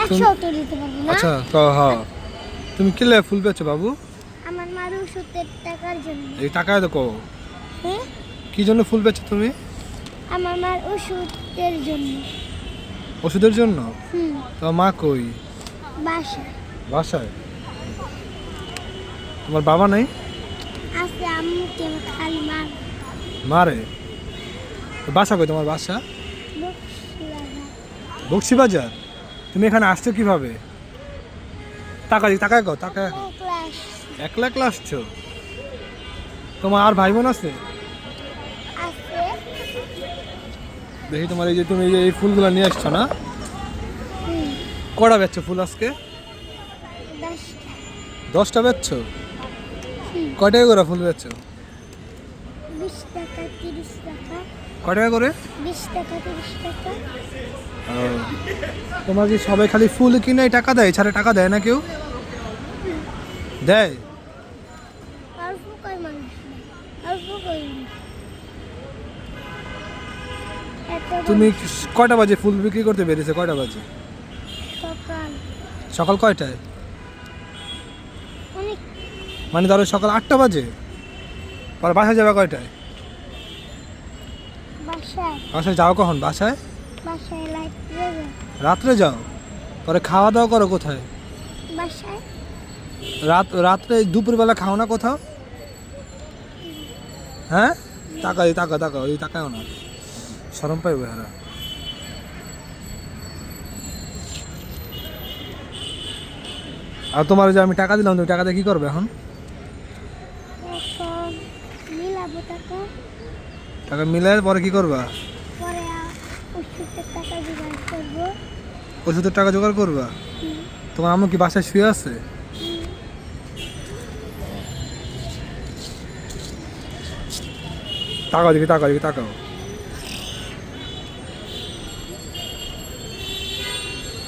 আচ্ছা তো হ্যাঁ তুমি কিলে ফুল বেচো বাবু? আমার মার ওষুধের টাকার জন্য। এই টাকায় তো কো হ্যাঁ কি জন্য ফুল বেচো তুমি? আমার মার ওষুধের জন্য। ওষুধের জন্য? হুম। তোমার মা কই? বাসা বাসায়? তোমার বাবা নাই? আছে আম্মুকে খালি মার? মারে বাসা কই তোমার বাসা? বকশিবাজার। বক্সিবাজার? তুমি এখানে আসছো কীভাবে? টাকা দি টাকায় কো টাকা একলা একলা আসছো? তোমার আর ভাই বোন আছে? দেখি তোমার এই যে তুমি এই ফুলগুলো নিয়ে আসছো না? কটা বেচছো ফুল আজকে? দশটা বেচছো? কয় করে ফুল বেচছো? বিশ টাকা, তিরিশ টাকা। কয় টাকা করে? তোমার কি সবাই খালি ফুল কিনে টাকা দেয়? ছাড়া টাকা দেয় না কেউ? দেয়? তুমি কয়টা বাজে ফুল বিক্রি করতে বেরিয়েছে? কয়টা বাজে? সকাল। সকাল কয়টায়? মানে ধরো সকাল আটটা বাজে? পরে বাসায় যাবে কয়টায়? বাসায়। যাও কখন? বাসায়? রাত্রে যাও। পরে খাওয়া দাওয়া করো কোথায়? রাত রাত্রে দুপুরবেলা খাও না কোথাও? হ্যাঁ? টাকা টাকা টাকা ওই টাকাও না। সরম পাইবে হারা আর তোমার যে আমি টাকা দিলাম তুমি টাকা দিয়ে কি করবে এখন? টাকা মিলে পরে কি করবা? ওষুধের টাকা জোগাড় করব। তোমার আম্মু কি বাসায় শুয়ে আছে। টাকা দিকে টাকা দিকে টাকাও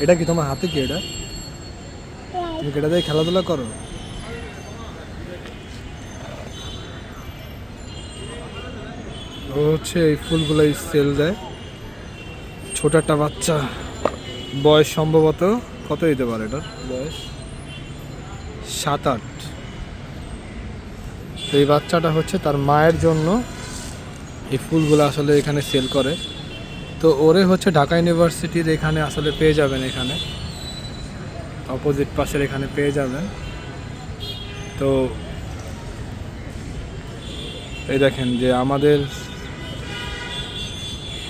এটা কি তোমার হাতে কি এটা? তুমি এটা দিয়ে খেলাধুলা করো? ও হচ্ছে এই ফুলগুলো সেল দেয়। ছোট একটা বাচ্চা। বয়স সম্ভবত কত দিতে পারে এটার বয়স? সাত আট। তো এই বাচ্চাটা হচ্ছে তার মায়ের জন্য এই ফুলগুলো আসলে এখানে সেল করে। তো ওরে হচ্ছে ঢাকা ইউনিভার্সিটির এখানে আসলে পেয়ে যাবেন এখানে। অপোজিট পাশের এখানে পেয়ে যাবেন। তো এই দেখেন যে আমাদের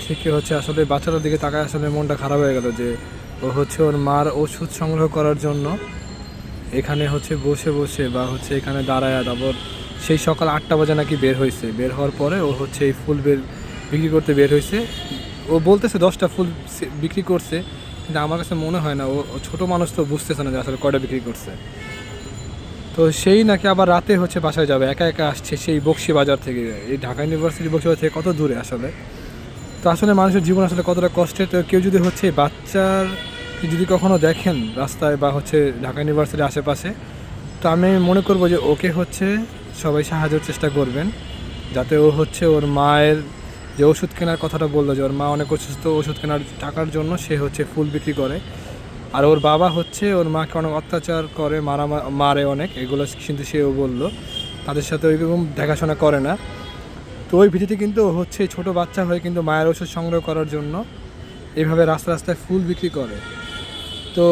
থেকে হচ্ছে? আসলে বাচ্চাটার দিকে তাকায় আসলে মনটা খারাপ হয়ে গেল যে ও হচ্ছে ওর মার ওষুধ সংগ্রহ করার জন্য এখানে হচ্ছে বসে বসে বা হচ্ছে এখানে দাঁড়ায়, তারপর সেই সকাল আটটা বাজে নাকি বের হয়েছে। বের হওয়ার পরে ও হচ্ছে এই ফুল বের, বিক্রি করতে বের হয়েছে। ও বলতেছে দশটা ফুল বিক্রি করছে, কিন্তু আমার কাছে মনে হয় না, ও ছোটো মানুষ তো বুঝতেছে না যে আসলে কয়টা বিক্রি করছে। তো সেই নাকি আবার রাতে হচ্ছে বাসায় যাবে, একা একা আসছে সেই বক্সি বাজার থেকে। এই ঢাকা ইউনিভার্সিটি বক্সি বাজার থেকে কত দূরে আসলে? তো আসলে মানুষের জীবন আসলে কতটা কষ্টের, তো কেউ যদি হচ্ছে বাচ্চার যদি কখনো দেখেন রাস্তায় বা হচ্ছে ঢাকা ইউনিভার্সিটির আশেপাশে, তো আমি মনে করব যে ওকে হচ্ছে সবাই সাহায্যের চেষ্টা করবেন, যাতে ও হচ্ছে ওর মায়ের যে ওষুধ কেনার কথাটা বলল, যে ওর মা অনেক অসুস্থ, ওষুধ কেনার টাকার জন্য সে হচ্ছে ফুল বিক্রি করে। আর ওর বাবা হচ্ছে ওর মাকে অনেক অত্যাচার করে মারা মারে অনেক, এগুলো কিন্তু সেও বলল। তাদের সাথে ওইরকম দেখাশোনা করে না। তো ওই ভিত্তিতে কিন্তু হচ্ছে ছোট বাচ্চা হয়ে কিন্তু মায়ের ওষুধ সংগ্রহ করার জন্য এভাবে রাস্তা রাস্তায় ফুল বিক্রি করে। তো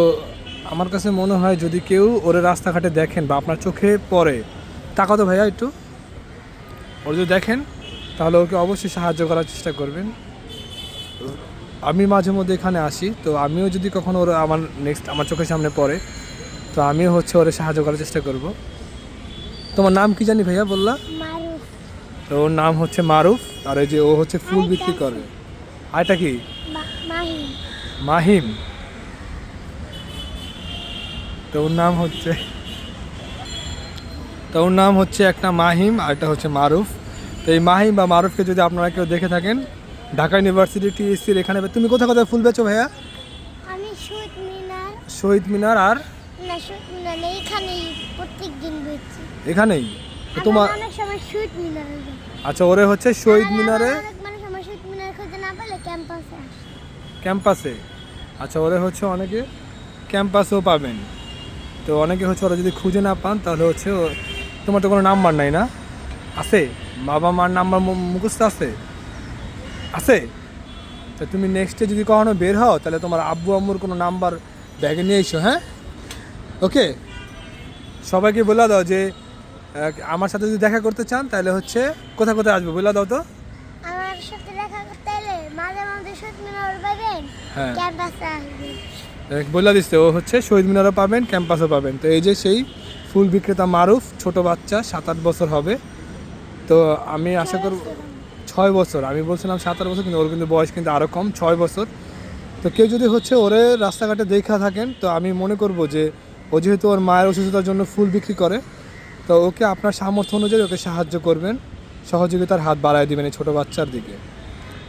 আমার কাছে মনে হয় যদি কেউ ওরে রাস্তাঘাটে দেখেন বা আপনার চোখে পড়ে টাকা তো ভাইয়া একটু। ওর যদি দেখেন, তাহলে ওকে অবশ্যই সাহায্য করার চেষ্টা করবেন। আমি মাঝে মধ্যে এখানে আসি, তো আমিও যদি কখনো ওর আমার নেক্সট আমার চোখের সামনে পড়ে, তো আমিও হচ্ছে ওরে সাহায্য করার চেষ্টা করব। তোমার নাম কি জানি ভাইয়া বললা? তো ওর নাম হচ্ছে মারুফ আর এই যে ও হচ্ছে ফুল বিক্রি করে। আরেকটা কি? মাহিম। তো ওর নাম হচ্ছে তো ওর নাম হচ্ছে একটা মাহিম আর একটা হচ্ছে মারুফ। তো এই মাহিম বা মারুফকে যদি আপনারা কেউ দেখে থাকেন ঢাকা ইউনিভার্সিটি টিএসসির এখানে তুমি কোথায় কোথায় ফুল বেচো ভাইয়া? আমি শহীদ মিনার। শহীদ মিনার আর? না শহীদ মিনার এখানেই প্রত্যেক দিন বেরছি এখানেই? তোমার অনেক সময় শহীদ মিনারে আচ্ছা ওরে হচ্ছে শহীদ মিনারে? অনেক মানুষ শহীদ মিনার খুঁজে না পেলে ক্যাম্পাসে ক্যাম্পাসে? আচ্ছা ওরে হচ্ছে অনেকে ক্যাম্পাসেও পাবেন। তো অনেকে হচ্ছে ওরা যদি খুঁজে না পান তাহলে হচ্ছে তোমার তো কোনো নাম্বার নাই না? আছে? বাবা মার নাম্বার মু- মুখস্থ আছে? আছে? তো তুমি নেক্সটে যদি কখনো বের হও তাহলে তোমার আব্বু আম্মুর কোনো নাম্বার ব্যাগে নিয়ে এসো হ্যাঁ? ওকে সবাইকে বলে দাও যে আমার সাথে যদি দেখা করতে চান তাহলে হচ্ছে কোথায় কোথায় আসবে বলে দাও তো। আমার সাথে দেখা করতে এলে মাঝে মাঝে শহীদ মিনার পাবেন হ্যাঁ। ক্যাম্পাসে আসবে। বলে দিচ্ছে ও হচ্ছে শহীদ মিনারও পাবেন ক্যাম্পাসও পাবেন। তো এই যে সেই ফুল বিক্রেতা মারুফ ছোট বাচ্চা সাত আট বছর হবে। তো আমি আশা করব ছয় বছর। আমি বলছিলাম সাত আট বছর কিন্তু ওর কিন্তু বয়স কিন্তু আরও কম ছয় বছর। তো কেউ যদি হচ্ছে ওরে রাস্তাঘাটে দেখা থাকেন তো আমি মনে করব যে ও যেহেতু ওর মায়ের অসুস্থতার জন্য ফুল বিক্রি করে তো ওকে আপনার সামর্থ্য অনুযায়ী ওকে সাহায্য করবেন। সহযোগিতার হাত বাড়ায় দিবেন এই ছোটো বাচ্চার দিকে।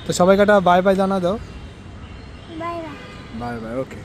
তো সবাইকে একটা বাই বাই জানা দাও। Bye bye bye bye okay